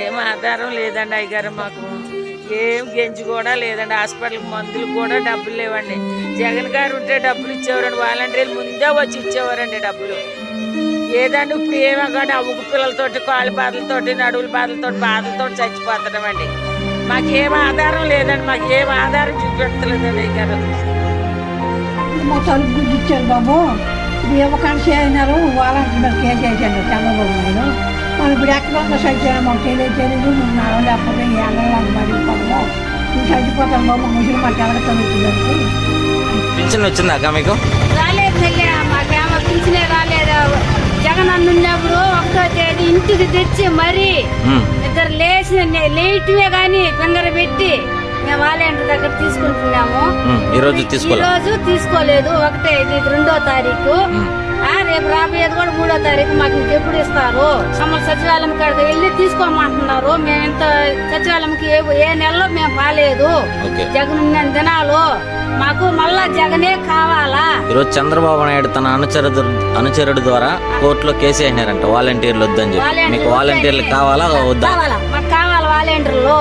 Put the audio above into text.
ఏం ఆధారం లేదండి అయ్యగారు మాకు. ఏం గెంజి కూడా లేదండి. హాస్పిటల్కి మందులు కూడా డబ్బులు లేవండి. జగన్ గారు ఉంటే డబ్బులు ఇచ్చేవారండి. వాలంటీర్లు ముందే వచ్చి ఇచ్చేవారండి డబ్బులు. ఏదండి ఇప్పుడు ఏమో కానీ పిల్లలతోటి కాళ్ళ బాధలతోటి నడువుల బాధలతోటి బాధలతోటి చచ్చిపోతున్నామండి మాకేం ఆధారం లేదండి. మాకు ఏం ఆధారం చూపెట్టలేదండి అయ్యగారు. మా తలుపు గురించి ఇచ్చారు బాబు. ఇప్పుడు అయినారు వాళ్ళ వాళ్ళంటున్నారు కేసు వేసాను చంద్రబాబు నాయుడు ఇప్పుడు ఎక్కడ ఉందో సరిచేయడం మాకు తెలియదు తెలియదు నువ్వు నడవలేకపోతే వెళ్ళాలి మరి పడము నువ్వు చచ్చిపోతాను బాబు ముసలి మాకు ఎలాగ చదువుతుందంటే పింఛన్ వచ్చిందాక మీకు? రాలేదు తల్లి మాకేమో పింఛనే రాలేదు. జగన్ అన్న ఉన్నప్పుడు ఒకటో తేదీ ఇంటికి తెచ్చి మరీ ఇద్దరు లేచి లేయటమే కానీ ఫింగర్ పెట్టి మేము వాలంటీర్ దగ్గర తీసుకుంటున్నాము. ఉమ్, ఈ రోజు ఈ రోజు తీసుకోలేదు. ఒకటే ఇది రెండో తారీఖు. రేపు రాబోయేది కూడా మూడో తారీఖు మాకు ఇంకెప్పుడు ఇస్తారు? సచివాలయం కాడికి వెళ్ళి తీసుకోమంటున్నారు. మేము ఇంత సచివాలయంకి ఏ ఏ నెలలో మేము రాలేదు. జగన్ ఉన్న దినాలు మాకు మళ్ళా జగనే కావాలా? ఈరోజు చంద్రబాబు నాయుడు తన అనుచరుడు అనుచరుడు ద్వారా కోర్టులో కేసు వేసినారంట. వాలంటీర్లు వద్దని చెప్పి. మీకు వాలంటీర్లు కావాలా? వద్దా? కావాలా. మాకు కావాలి వాలంటీర్లు.